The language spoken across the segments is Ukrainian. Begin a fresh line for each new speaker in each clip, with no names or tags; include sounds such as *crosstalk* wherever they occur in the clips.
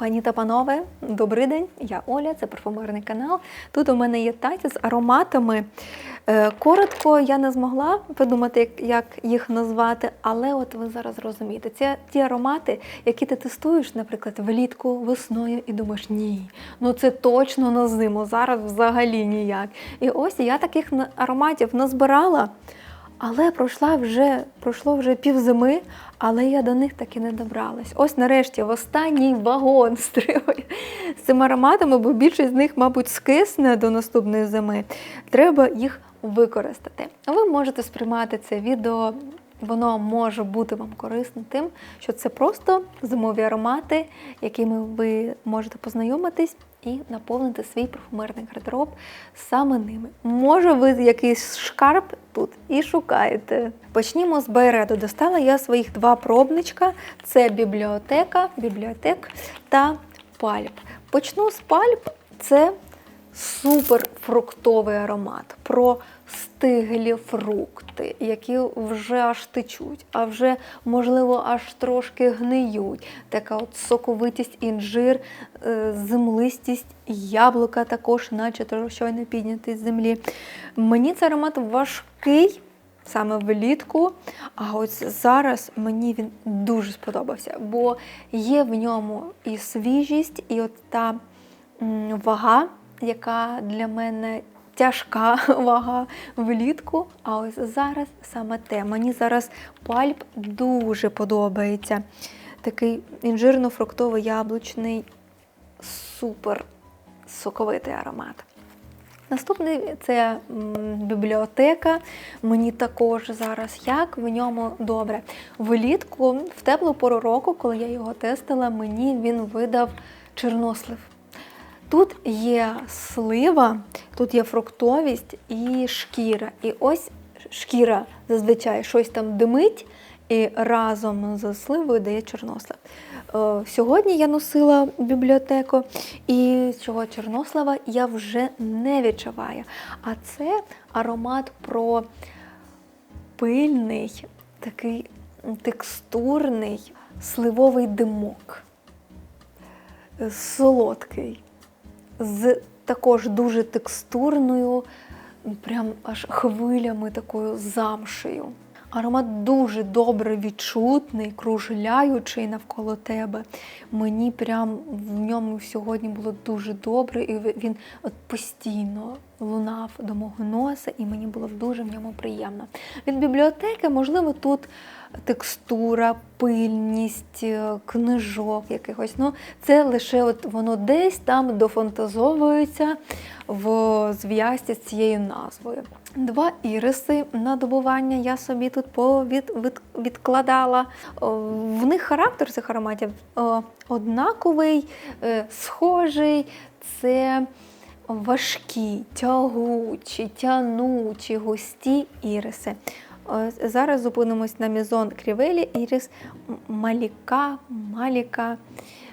Пані та панове, добрий день, я Оля, це парфумерний канал. Тут у мене є таці з ароматами. Е, Коротко я не змогла придумати, як, їх назвати, але от ви зараз розумієте, це ті аромати, які ти тестуєш, наприклад, влітку, весною, і думаєш, ні, ну це точно на зиму, зараз взагалі ніяк. І ось я таких ароматів назбирала. Але пройшла вже, пройшло вже півзими, але я до них таки не добралась. Ось нарешті в останній вагон стрибаю з цими ароматами, бо більшість з них, мабуть, скисне до наступної зими. Треба їх використати. Ви можете сприймати це відео. Воно може бути вам корисним тим, що це просто зимові аромати, якими ви можете познайомитись і наповнити свій парфумерний гардероб саме ними. Може, ви якийсь шкарп тут і шукаєте. Почнімо з Байреду. Достала я своїх два пробничка: це бібліотека, бібліотек та пальп. Почну з пальп. Це супер фруктовий аромат. Про стиглі фрукти, які вже аж течуть, а вже, можливо, аж трошки гниють. Така от соковитість, інжир, е, землистість, яблука також, наче щойно піднятий з землі. Мені цей аромат важкий. Саме влітку, а ось зараз мені він дуже сподобався, бо є в ньому і свіжість, і от та вага, яка для мене тяжка *laughs* вага влітку. А ось зараз саме те. Мені зараз пальп дуже подобається. Такий інжирно-фруктовий яблучний, супер соковитий аромат. Наступний це бібліотека. Мені також зараз як в ньому добре. Влітку, в теплу пору року, коли я його тестила, мені він видав чорнослив. Тут є слива, тут є фруктовість і шкіра. І ось шкіра зазвичай щось там димить, і разом з сливою дає чорнослив. Е, Сьогодні я носила бібліотеку, і цього чорнослава я вже не відчуваю. А це аромат про пильний, такий текстурний сливовий димок. Солодкий, з також дуже текстурною, прям аж хвилями такою замшею. Аромат дуже добре відчутний, кружляючий навколо тебе. Мені прям в ньому сьогодні було дуже добре, і він от постійно лунав до мого носа, і мені було дуже в ньому приємно. Від бібліотеки, можливо, тут текстура, пильність, е, книжок якихось. Ну, це лише от воно десь там дофантазовується в зв'язці з цією назвою. Два іриси на добування я собі тут повід, від, відкладала. В них характер цих ароматів однаковий, е, схожий. Це важкі, тягучі, тянучі, густі іриси. Зараз зупинимось на Мізон Крівелі, Ірис Маліка, Маліка.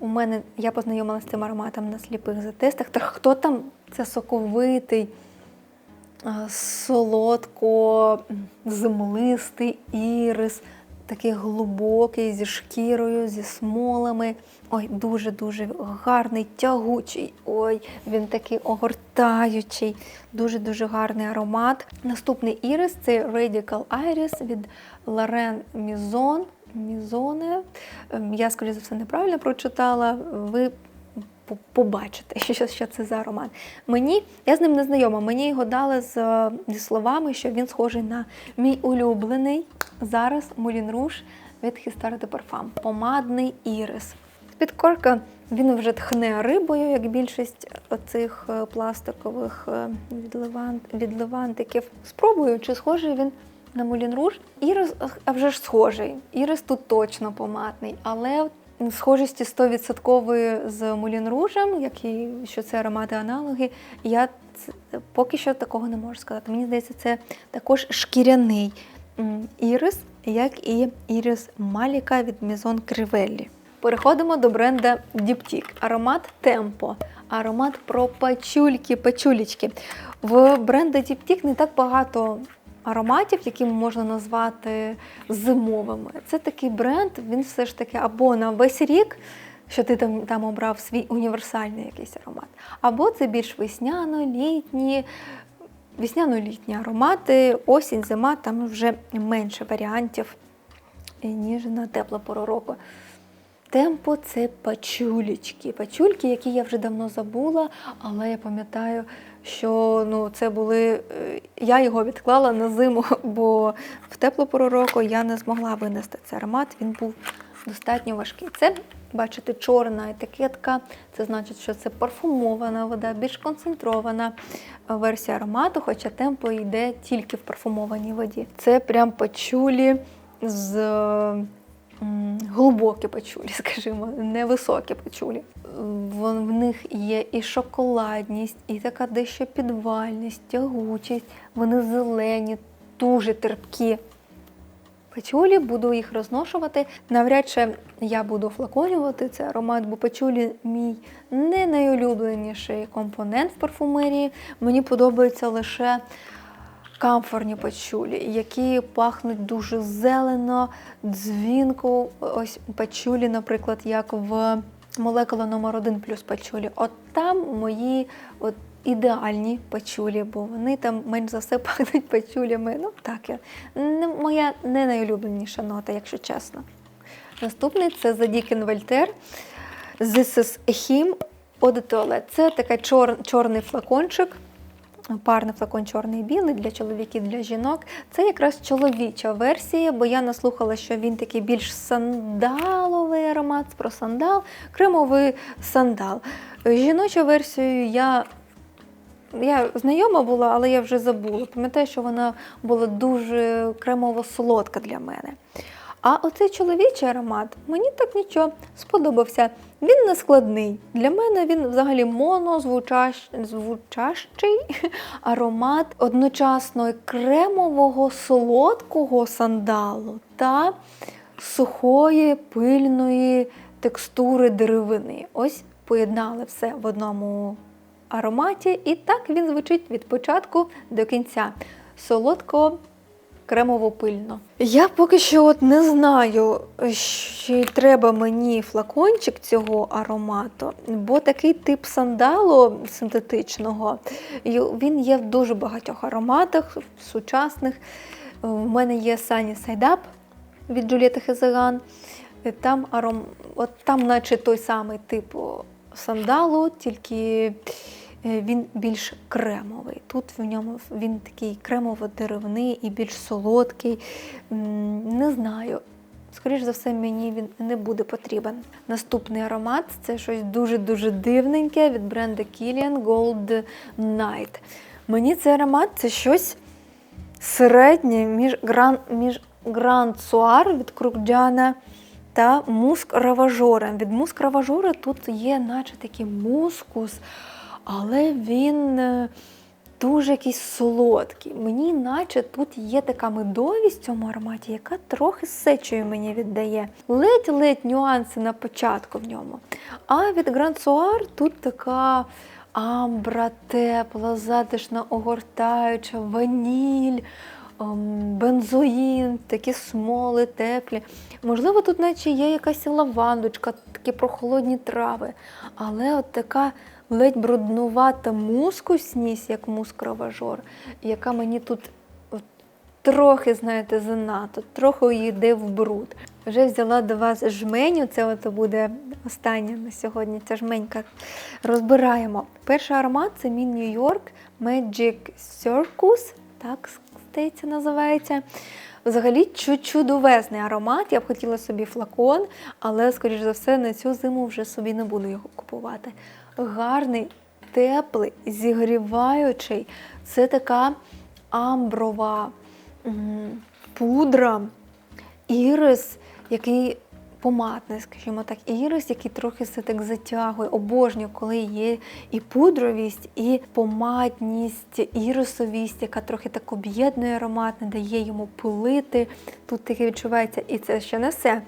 У мене я познайомилася з цим ароматом на сліпих затестах. Та хто там це соковитий, солодко, землистий ірис, такий глибокий, зі шкірою, зі смолами. Ой, дуже-дуже гарний, тягучий. Ой, він такий огортаючий, дуже-дуже гарний аромат. Наступний ірис це Radical Iris від Laren Mizon. Мізоне. Ем, Я, скоріше за все, неправильно прочитала. Ви по- побачите, *laughs* що, що це за аромат. Мені, я з ним не знайома, мені його дали з, зі словами, що він схожий на мій улюблений зараз Moulin Rouge від Histoire de Parfum. Помадний ірис. Підкорка він вже тхне рибою, як більшість оцих е, пластикових е, від, левант, від левантиків. Спробую, чи схожий він на Moulin Rouge. Ірис, а вже ж схожий. Ірис тут точно помадний, але схожості 100% з Moulin Rouge, як і що це аромати аналоги, я поки що такого не можу сказати. Мені здається, це також шкіряний ірис, як і ірис Маліка від Maison Crivelli. Переходимо до бренда Diptyque. Аромат Tempo. Аромат про пачульки, пачулечки. В бренда Diptyque не так багато ароматів, які можна назвати зимовими. Це такий бренд, він все ж таки або на весь рік, що ти там, там обрав свій універсальний якийсь аромат. Або це більш весняно-літні, весняно-літні аромати, осінь, зима, там вже менше варіантів, ніж на теплу пору року. Темпо це пачулечки. Пачульки, які я вже давно забула, але я пам'ятаю, що ну, це були. е, Я його відклала на зиму, *laughs* бо в теплу пору року я не змогла винести цей аромат. Він був достатньо важкий. Це, бачите, чорна етикетка. Це значить, що це парфумована вода, більш концентрована версія аромату, хоча темпо йде тільки в парфумованій воді. Це прям пачулі з. Глибокі пачулі, *laughs* скажімо, невисокі пачулі. В, них є і шоколадність, і така дещо підвальність, тягучість. Вони зелені, дуже терпкі. Пачулі, буду їх розношувати. Навряд чи я буду флаконювати цей аромат, бо пачулі мій не найулюбленіший компонент в парфумерії. Мені подобаються лише камфорні пачулі, які пахнуть дуже зелено, дзвінко. Ось пачулі, наприклад, як в молекула номер 1 плюс пачулі. От там мої от, ідеальні пачулі, бо вони там менш за все *laughs* пахнуть пачулями. Ну так, я. Не, моя не найулюбленіша нота, якщо чесно. Наступний це Задікін Вольтер. This is him Eau de. Це такий чор, чорний флакончик. Парний флакон чорний білий для чоловіків, для жінок. Це якраз чоловіча версія, бо я наслухала, що він такий більш сандаловий аромат, про сандал, кремовий сандал. Жіночу версію я, я знайома була, але я вже забула. Пам'ятаю, що вона була дуже кремово-солодка для мене. А оцей чоловічий аромат мені так нічого сподобався. Він не складний. Для мене він взагалі монозвучащий *laughs* аромат одночасно кремового солодкого сандалу та сухої пильної текстури деревини. Ось поєднали все в одному ароматі, і так він звучить від початку до кінця. Солодко кремово-пильно. Я поки що от не знаю, чи треба мені флакончик цього аромату, бо такий тип сандалу синтетичного, він є в дуже багатьох ароматах сучасних. У мене є Sunny Side Up від Джулієти Хезеган. Там, аром... от там наче той самий тип сандалу, тільки він більш кремовий. Тут в ньому він такий кремово-деревний і більш солодкий. Не знаю. Скоріше за все, мені він не буде потрібен. Наступний аромат це щось дуже-дуже дивненьке від бренду Kilian Gold Night. Мені цей аромат це щось середнє між гран, між Grand Soir від Крукджана та муск раважорем. Від муск раважора тут є, наче такий мускус, але він е, дуже якийсь солодкий. Мені, наче, тут є така медовість в цьому ароматі, яка трохи сечою мені віддає. Ледь-ледь нюанси на початку в ньому. А від Grand Soir тут така амбра тепла, затишна, огортаюча, ваніль. ем, Бензоїн, такі смоли теплі. Можливо, тут наче є якась лавандочка, такі прохолодні трави. Але от така ледь бруднувата мускусність, як мускроважор, яка мені тут трохи, знаєте, занадто, трохи йде в бруд. Вже взяла до вас жменю, це от буде останнє на сьогодні. Ця жменька розбираємо. Перший аромат це мій Нью-Йорк Magic Circus, так здається, називається. Взагалі чу- чудовезний аромат. Я б хотіла собі флакон, але, скоріш за все, на цю зиму вже собі не буду його купувати. Гарний, теплий, зігріваючий. Це така амброва пудра, ірис, який помадний, скажімо так, ірис, який трохи все так затягує. Обожнюю, коли є і пудровість, і помадність, ірисовість, яка трохи так об'єднує аромат, не дає йому пилити. Тут таке відчувається, і це ще не все.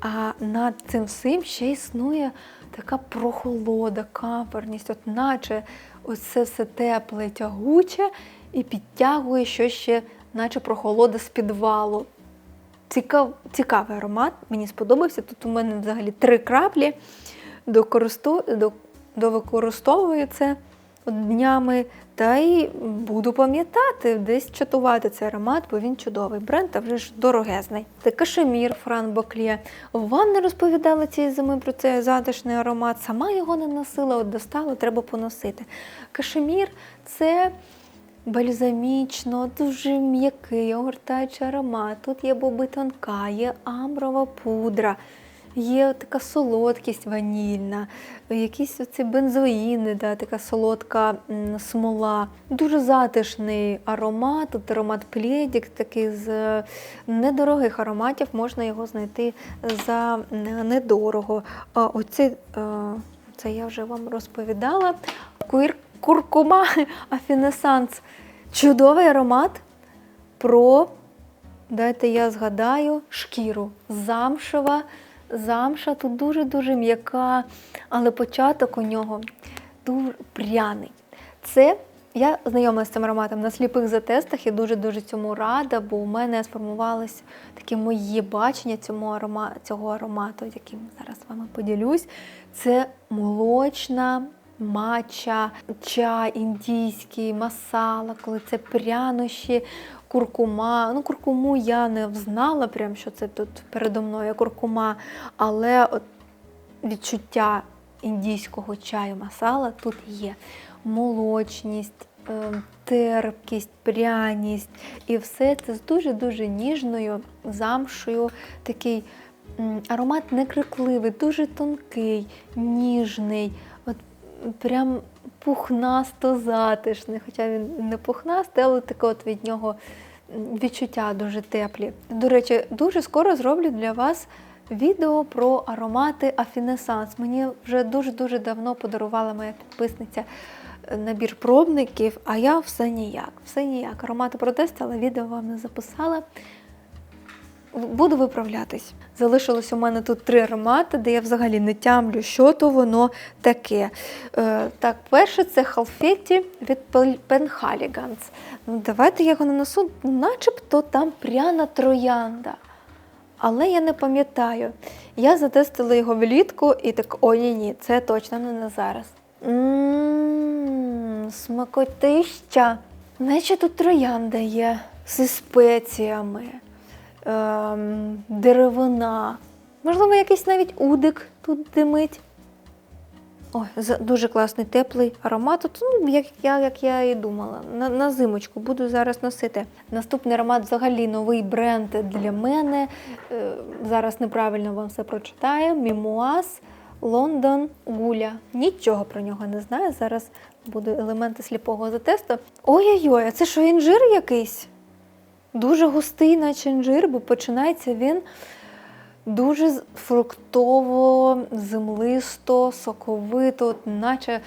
А над цим всім ще існує така прохолода, камфорність, от наче оце це все тепле, тягуче, і підтягує щось ще, наче прохолода з підвалу. Цікав, цікавий аромат, мені сподобався. Тут у мене взагалі три краплі. докористу... до... довикористовую це днями, та й буду пам'ятати, десь чатувати цей аромат, бо він чудовий. Бренд, а вже ж дорогезний. Це кашемір Фран Боклє. Вам не розповідала цієї зими про цей затишний аромат. Сама його не носила, от достала, треба поносити. Кашемір це бальзамічно, дуже м'який, огортаючий аромат. Тут є боби тонка, є амброва пудра. Є така солодкість ванільна, якісь оці бензоїни, да, така солодка смола. Дуже затишний аромат. Тут аромат плєдік, такий з е, недорогих ароматів, можна його знайти за недорого. А оце, е, це я вже вам розповідала. Кур, куркума *laughs* Афінесанс. Чудовий аромат про, дайте я згадаю, шкіру. Замшева. Замша тут дуже-дуже м'яка, але початок у нього дуже пряний. Це я знайома з цим ароматом на сліпих затестах і дуже-дуже цьому рада, бо у мене сформувалось таке моє бачення цьому арома, цього аромату, яким зараз з вами поділюсь. Це молочна матча, чай індійський, масала, коли це прянощі, куркума. Ну, куркуму я не взнала, прям, що це тут передо мною куркума, але от відчуття індійського чаю масала тут є. Молочність, е, терпкість, пряність. І все це з дуже-дуже ніжною замшою. Такий аромат не крикливий, дуже тонкий, ніжний. От прям пухнасто затишний, хоча він не пухнастий, але таке от від нього відчуття дуже теплі. До речі, дуже скоро зроблю для вас відео про аромати Афінесанс. Мені вже дуже-дуже давно подарувала моя підписниця е, набір пробників, а я все ніяк. Все ніяк. Аромати протестила, відео вам не записала. Буду виправлятись. Залишилось у мене тут три аромати, де я взагалі не тямлю, що то воно таке. Е, так, перше це Халфеті від Пенхаліганс. Ну, давайте я його нанесу, начебто там пряна троянда. Але я не пам'ятаю. Я затестила його влітку і так, о, ні, ні, це точно не на зараз. Ммм, смакотища. Наче тут троянда є зі спеціями деревина. Можливо, якийсь навіть удик тут димить. Ой, дуже класний теплий аромат. От, ну, як, я, як я і думала, на, на зимочку буду зараз носити. Наступний аромат взагалі новий бренд для мене. Е, зараз неправильно вам все прочитаю. Мімуаз Лондон Гуля. Нічого про нього не знаю. Зараз будуть елементи сліпого затесту. Ой-ой-ой, а це що, інжир якийсь? Дуже густий, наче інжир, бо починається він дуже фруктово, землисто, соковито, наче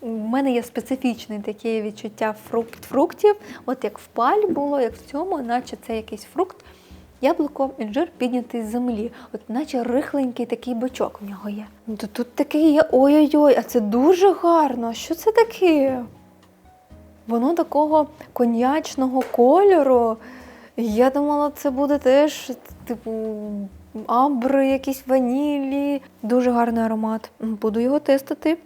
в мене є специфічне таке відчуття фрукт, фруктів, от як в паль було, як в цьому, наче це якийсь фрукт. Яблуко, інжир піднятий з землі, от наче рихленький такий бочок в нього є. Ну, то Тут такий є ой-ой-ой, а це дуже гарно. Що це таке? Воно такого коньячного кольору. Я думала, це буде теж, типу, амбри, якісь ванілі. Дуже гарний аромат. Буду його тестити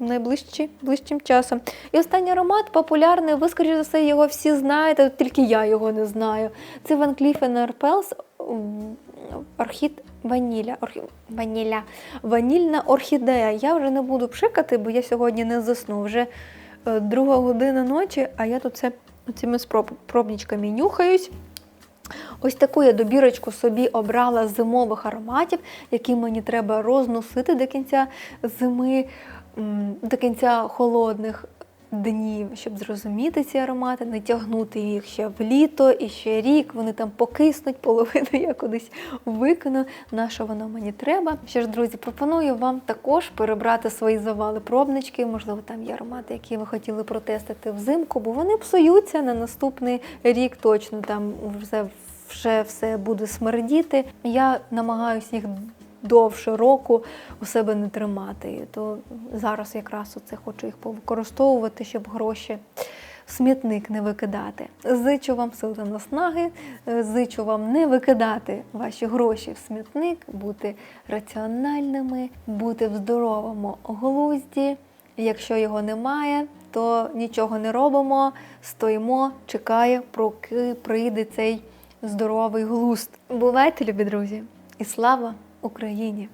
найближчі, ближчим часом. І останній аромат популярний, ви, скоріш за все, його всі знаєте, тільки я його не знаю. Це Van Cleef Arpels Орхід Ваніля. Орхі... Ваніля. Ванільна орхідея. Я вже не буду пшикати, бо я сьогодні не засну. Вже е, друга година ночі, а я тут це цими спроб... пробничками нюхаюсь. Ось таку я добірочку собі обрала зимових ароматів, які мені треба розносити до кінця зими, до кінця холодних днів, щоб зрозуміти ці аромати, не тягнути їх ще в літо і ще рік. Вони там покиснуть, половину *laughs* я кудись викину. На що воно мені треба? Що ж, друзі, пропоную вам також перебрати свої завали пробнички. Можливо, там є аромати, які ви хотіли протестити взимку, бо вони псуються на наступний рік. Точно там вже вже все буде смердіти. Я намагаюся їх довше року у себе не тримати. То зараз якраз оце хочу їх повикористовувати, щоб гроші в смітник не викидати. Зичу вам сил та наснаги, е, зичу вам не викидати ваші гроші в смітник, бути раціональними, бути в здоровому глузді. Якщо його немає, то нічого не робимо, стоїмо, чекає, поки прийде цей здоровий глузд. Бувайте, любі друзі, і слава Україні!